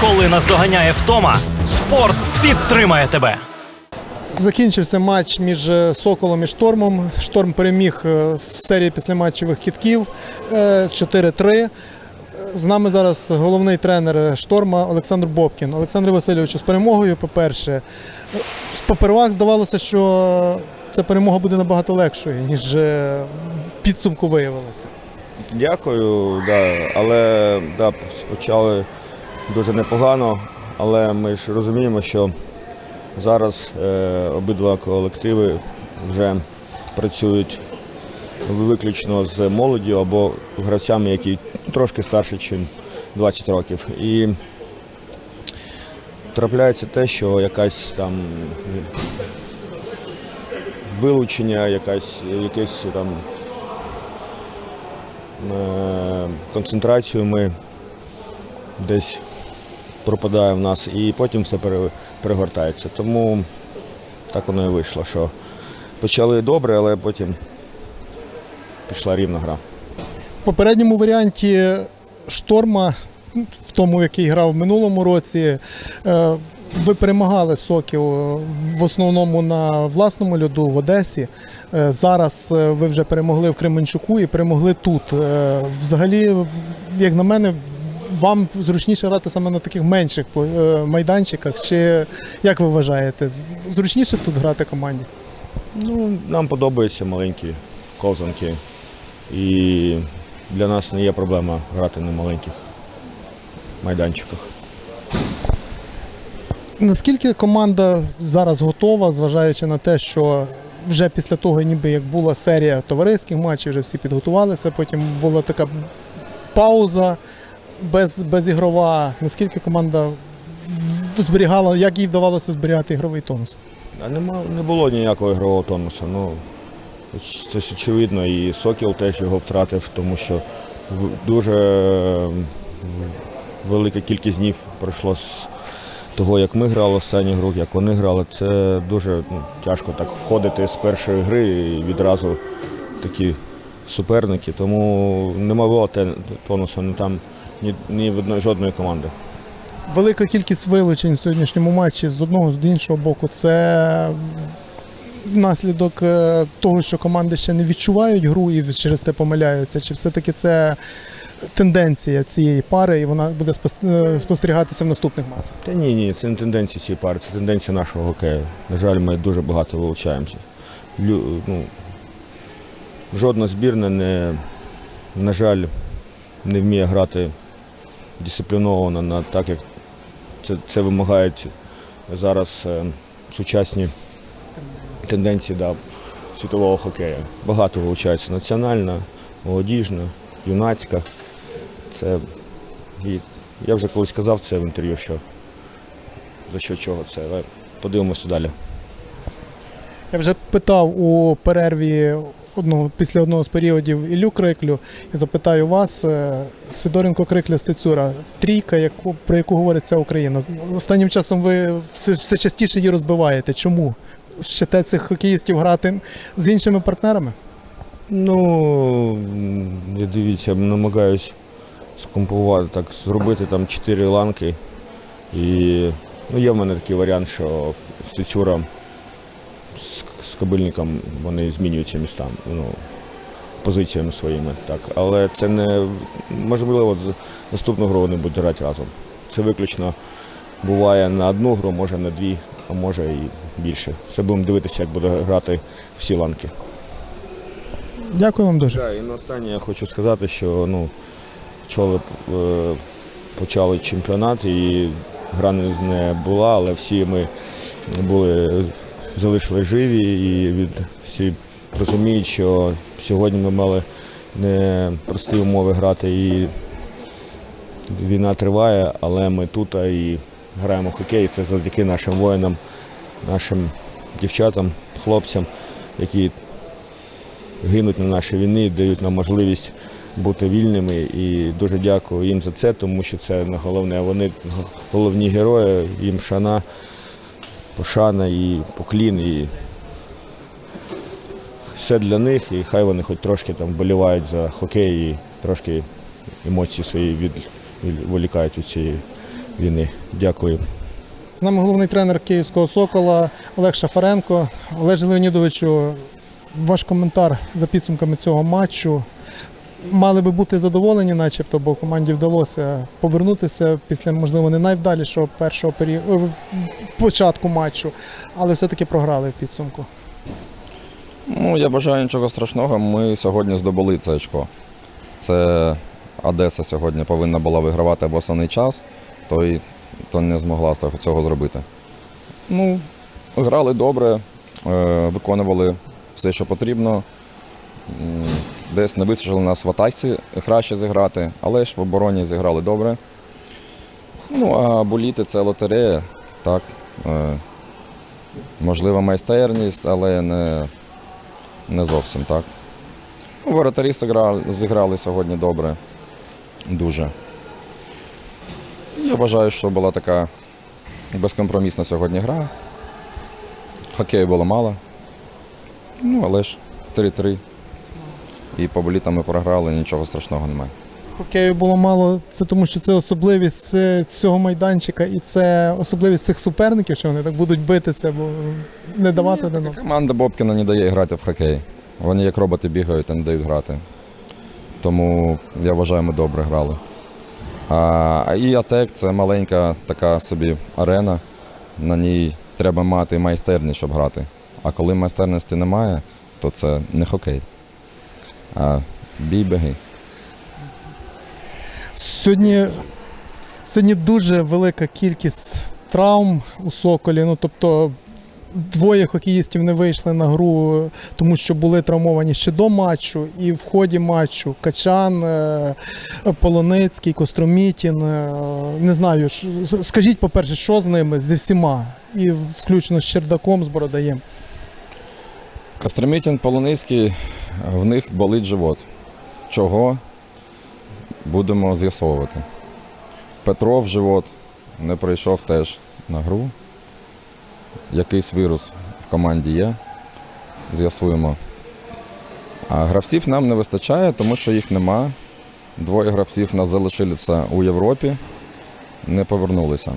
Коли наздоганяє втома, спорт підтримає тебе. Закінчився матч між е, Соколом і Штормом. Шторм переміг е, в серії післяматчевих кітків е, 4-3. З нами зараз головний тренер Шторма Олександр Бобкін. Олександр Васильович, з перемогою, по-перше, е, в попервах здавалося, що ця перемога буде набагато легшою, ніж е, в підсумку виявилося. Дякую, да. але да, почали дуже непогано, але ми ж розуміємо, що зараз е, обидва колективи вже працюють виключно з молоддю або гравцями, які трошки старші, ніж 20 років. І трапляється те, що якась там вилучення, якась, якесь там е, концентрацію ми десь пропадає в нас і потім все перегортається. Тому так воно і вийшло, що почали добре, але потім пішла рівна гра. В попередньому варіанті Шторма, в тому, який грав в минулому році, е, ви перемагали Сокіл в основному на власному льоду в Одесі. Е, Зараз е, ви вже перемогли в Кременчуку і перемогли тут. Взагалі, як на мене, вам зручніше грати саме на таких менших е, майданчиках. Чи як ви вважаєте, зручніше тут грати команді? Ну, нам подобаються маленькі ковзанки. І для нас не є проблема грати на маленьких майданчиках. Наскільки команда зараз готова, зважаючи на те, що вже після того, ніби як була серія товариських матчів, вже всі підготувалися, потім була така пауза без, безігрова. Наскільки команда зберігала, як їй вдавалося зберігати ігровий тонус? Нема, не було ніякого ігрового тонусу. Ну, це ж очевидно, і Сокіл теж його втратив, тому що дуже велика кількість днів пройшло з того, як ми грали останню гру, як вони грали. Це дуже ну, тяжко так входити з першої гри і відразу такі суперники. Тому нема було тонусу ні там, ні, ні в одної жодної команди. Велика кількість вилучень в сьогоднішньому матчі з одного з іншого боку. Це внаслідок е, того, що команди ще не відчувають гру і через те помиляються. Чи все-таки це тенденція цієї пари, і вона буде е, спостерігатися в наступних матчах? Та ні, ні, це не тенденція цієї пари, це тенденція нашого хокею. На жаль, ми дуже багато вилучаємося. Лю, ну, жодна збірна не, на жаль, не вміє грати дисципліновано на так, як це, це вимагають зараз е, сучасні тенденції да, світового хокею. Багато вилучається національна, молодіжна, юнацька. Це, і я вже колись казав це в інтерв'ю, що за що чого це. Але подивимося далі. Я вже питав у перерві одного, після одного з періодів Іллю Криклю і запитаю вас, е, Сидоренко Крикля Стецюра, трійка, яку, про яку говорить вся Україна. Останнім часом ви все, все частіше її розбиваєте. Чому? Вчите цих хокеїстів грати з іншими партнерами? Ну, я дивіться, намагаюсь скомпувати, так, зробити там чотири ланки. І ну, є в мене такий варіант, що з Тецюра з вони змінюються містами, ну, позиціями своїми. Так. Але це не можливо, наступну гру вони будуть грати разом. Це виключно буває на одну гру, може на дві, а може і більше. Все будемо дивитися, як буде грати всі ланки. Дякую вам дуже. Так, і на останнє я хочу сказати, що ну, пчоли е, почали чемпіонат і гра не була, але всі ми були, залишили живі і від, всі розуміють, що сьогодні ми мали не прості умови грати і війна триває, але ми тут і граємо в хокей. Це завдяки нашим воїнам, нашим дівчатам, хлопцям, які гинуть на нашій війні, дають нам можливість бути вільними. І дуже дякую їм за це, тому що це головне. Вони головні герої, їм шана, пошана і поклін. І все для них, і хай вони хоч трошки там вболівають за хокей і трошки емоції свої від, відволікають від цієї війни. Дякую. З нами головний тренер Київського Сокола Олег Шафаренко. Олеже Леонідовичу, ваш коментар за підсумками цього матчу. Мали би бути задоволені, начебто, бо команді вдалося повернутися після, можливо, не найвдалішого першого періоду початку матчу, але все-таки програли в підсумку. Ну, я вважаю нічого страшного. Ми сьогодні здобули це очко. Це Одеса сьогодні повинна була вигравати в основний час, то, й, то не змогла цього зробити. Ну, грали добре, е, виконували все, що потрібно. Десь не вистачило нас в атаці краще зіграти, але ж в обороні зіграли добре. Ну, а боліти це лотерея, так. Е, можливо, майстерність, але не, не зовсім так. Ну, Воротарі зіграли, зіграли сьогодні добре. Дуже. Я вважаю, що була така безкомпромісна сьогодні гра. Хокею було мало. Ну, але ж 3-3. І по болітам ми програли, нічого страшного немає. Хокею було мало, це тому що це особливість це цього майданчика і це особливість цих суперників, що вони так будуть битися, бо не давати один одному. Команда Бобкіна не дає грати в хокей. Вони як роботи бігають і не дають грати. Тому я вважаю, ми добре грали. А, а і АТЕК це маленька така собі арена. На ній треба мати майстерність, щоб грати. А коли майстерності немає, то це не хокей. А бій-беги. Сьогодні, сьогодні дуже велика кількість травм у Соколі. Ну, тобто двоє хокеїстів не вийшли на гру, тому що були травмовані ще до матчу, і в ході матчу Качан, е, Полоницький, Костромітін. е, Не знаю, скажіть, по-перше, що з ними, зі всіма, і включно з Чердаком, з Бородаєм. Костромітін Полоницький, в них болить живот. Чого? Будемо з'ясовувати. Петров живот не прийшов теж на гру. Якийсь вірус в команді є. З'ясуємо. А гравців нам не вистачає, тому що їх нема. Двоє гравців нас залишилися у Європі, не повернулися.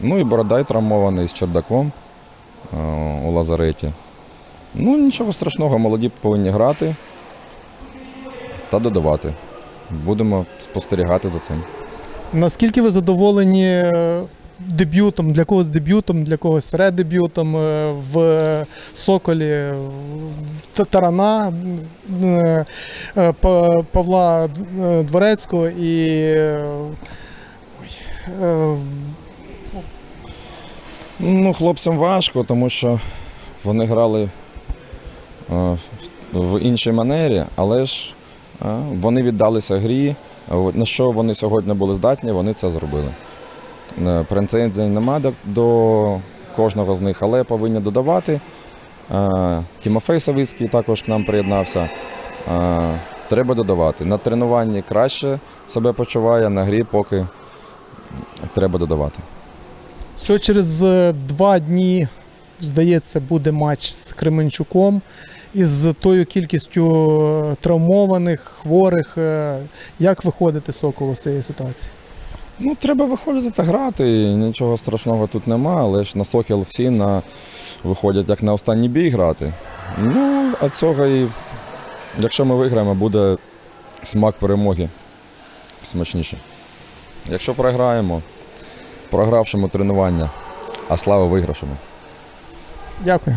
Ну і Бородай травмований з чердаком у Лазареті. Ну, нічого страшного, молоді повинні грати та додавати. Будемо спостерігати за цим. Наскільки ви задоволені е, дебютом, для когось дебютом, для когось редебютом е, в Соколі в Тарана е, Па- Павла Дворецького і Ну, хлопцям важко, тому що вони грали в- в іншій манері, але ж е, вони віддалися грі. На що вони сьогодні були здатні, вони це зробили. Е, Претензій нема до, кожного з них, але повинні додавати. Е, Тімофей Савицький також к нам приєднався. Е, Треба додавати. На тренуванні краще себе почуває, на грі поки треба додавати. все через е, два дні, здається, буде матч з Кременчуком. Із тою кількістю е, травмованих, хворих, е, як виходити Соколу з цієї ситуації? Ну, треба виходити та грати. Нічого страшного тут нема, але ж на Сокіл всі на... виходять як на останній бій грати. Ну, а цього і якщо ми виграємо, буде смак перемоги смачніше. Якщо програємо, програвшому тренування, а слава виграшому. Дякую.